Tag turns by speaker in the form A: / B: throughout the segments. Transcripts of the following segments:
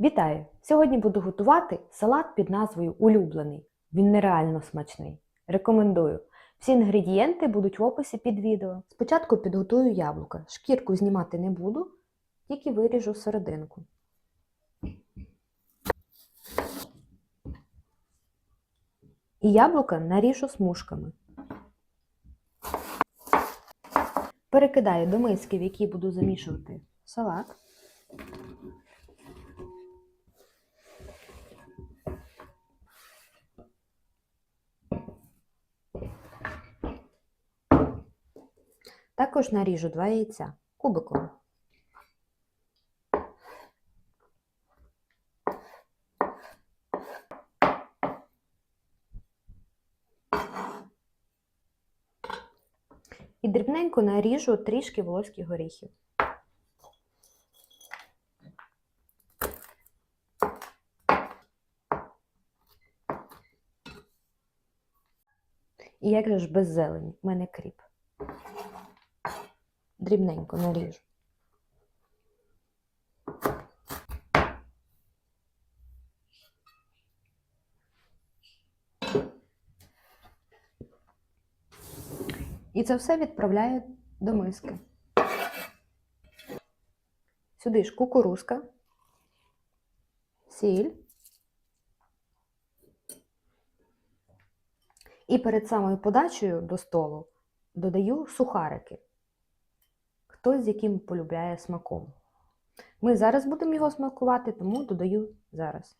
A: Вітаю! Сьогодні буду готувати салат під назвою Улюблений. Він нереально смачний. Рекомендую. Всі інгредієнти будуть в описі під відео. Спочатку підготую яблука. Шкірку знімати не буду, тільки виріжу серединку. І яблука наріжу смужками. Перекидаю до миски, в якій буду замішувати салат. Також наріжу два яйця кубиком. І дрібненько наріжу трішки волоських горіхів. І як же ж без зелені? У мене кріп. Дрібненько наріжу. І це все відправляю до миски. Сюди ж кукурузка, сіль. І перед самою подачею до столу додаю сухарики. Хтось з яким полюбляє смаком. Ми зараз будемо його смакувати, тому додаю зараз.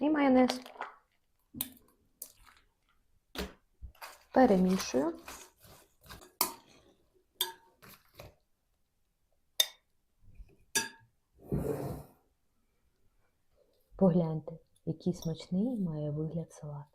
A: І майонез. Перемішую. Погляньте, який смачний має вигляд салат.